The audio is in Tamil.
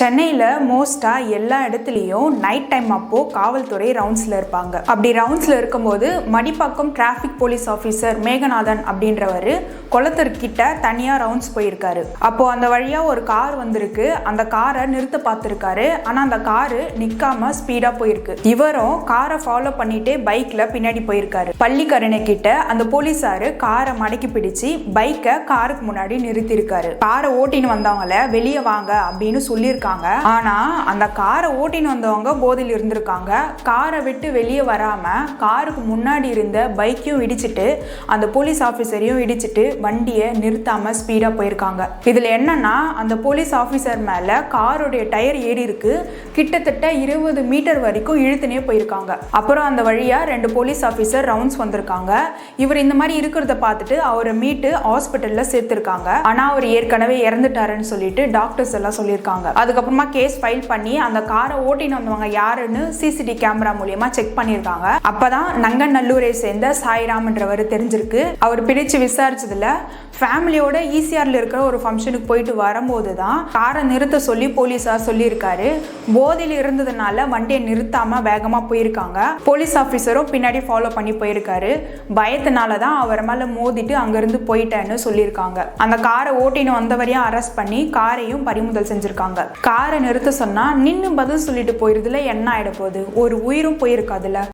சென்னையில் மோஸ்ட்டாக எல்லா இடத்துலையும் நைட் டைம் அப்போது காவல்துறை ரவுண்ட்ஸில் இருப்பாங்க. அப்படி ரவுண்ட்ஸில் இருக்கும்போது Madipakkam traffic police officer Meganathan அப்படின்றவர் குளத்தர்கிட்ட தனியாக ரவுண்ட்ஸ் போயிருக்காரு. அப்போது அந்த வழியாக ஒரு கார் வந்திருக்கு. அந்த காரை நிறுத்த பார்த்துருக்காரு. ஆனால் அந்த காரு நிற்காம ஸ்பீடாக போயிருக்கு. இவரும் காரை ஃபாலோ பண்ணிட்டே பைக்கில் பின்னாடி போயிருக்காரு. பள்ளிக்கரணை கிட்ட அந்த போலீஸார் காரை மடக்கி பிடிச்சி பைக்கை காருக்கு முன்னாடி நிறுத்தியிருக்காரு. காரை ஓட்டின்னு வந்தவங்கள வெளியே வாங்க அப்படின்னு சொல்லியிருக்காரு. சொல்லியிருக்காங்க ஆனா அந்த காரை ஓட்டின்னு வந்தவங்க போதையில் இருந்திருக்காங்க. காரை விட்டு வெளியே வராம காருக்கு முன்னாடி இருந்த பைக்கையும் இடிச்சிட்டு அந்த போலீஸ் ஆஃபீஸரையும் இடிச்சிட்டு வண்டியை நிறுத்தாம ஸ்பீடா போயிருக்காங்க. இதுல என்னன்னா அந்த போலீஸ் ஆஃபீஸர் மேல காருடைய டயர் ஏறி இருக்கு. கிட்டத்தட்ட இருபது மீட்டர் வரைக்கும் இழுத்துனே போயிருக்காங்க. அப்புறம் அந்த வழியா ரெண்டு போலீஸ் ஆஃபீஸர் ரவுண்ட்ஸ் வந்திருக்காங்க. இவர் இந்த மாதிரி இருக்கிறத பார்த்துட்டு அவரை மீட்டு ஹாஸ்பிட்டல்ல சேர்த்திருக்காங்க. ஆனா அவர் ஏற்கனவே இறந்துட்டாருன்னு சொல்லிட்டு டாக்டர்ஸ் எல்லாம் சொல்லியிருக்காங்க. அதுக்கப்புறமா கேஸ் ஃபைல் பண்ணி அந்த காரை ஓட்டின்னு வந்தவங்க யாருன்னு சிசிடி கேமரா மூலியமா செக் பண்ணியிருக்காங்க. அப்பதான் நங்கநல்லூரை சேர்ந்த சாய்ராம்ன்றவர் தெரிஞ்சிருக்கு. அவர் பிடிச்சு விசாரிச்சதுல ஃபேமிலியோட ஈசிஆர்ல இருக்கிற ஒரு ஃபங்க்ஷனுக்கு போயிட்டு வரும்போது தான் காரை நிறுத்த சொல்லி போலீஸார் சொல்லியிருக்காரு. போதையில் இருந்ததுனால வண்டியை நிறுத்தாம வேகமா போயிருக்காங்க. போலீஸ் ஆஃபீஸரும் பின்னாடி ஃபாலோ பண்ணி போயிருக்காரு. பயத்தினால தான் அவர் மேல மோதிட்டு அங்கிருந்து போயிட்டேன்னு சொல்லியிருக்காங்க. அந்த காரை ஓட்டின்னு வந்தவரையும் அரெஸ்ட் பண்ணி காரையும் பறிமுதல் செஞ்சிருக்காங்க. காரை நிறுத்த சொன்னால் நின்று பதில் சொல்லிட்டு போயிருதுல என்ன ஆகிட போகுது ஒரு உயிரும் போயிருக்காதுல்ல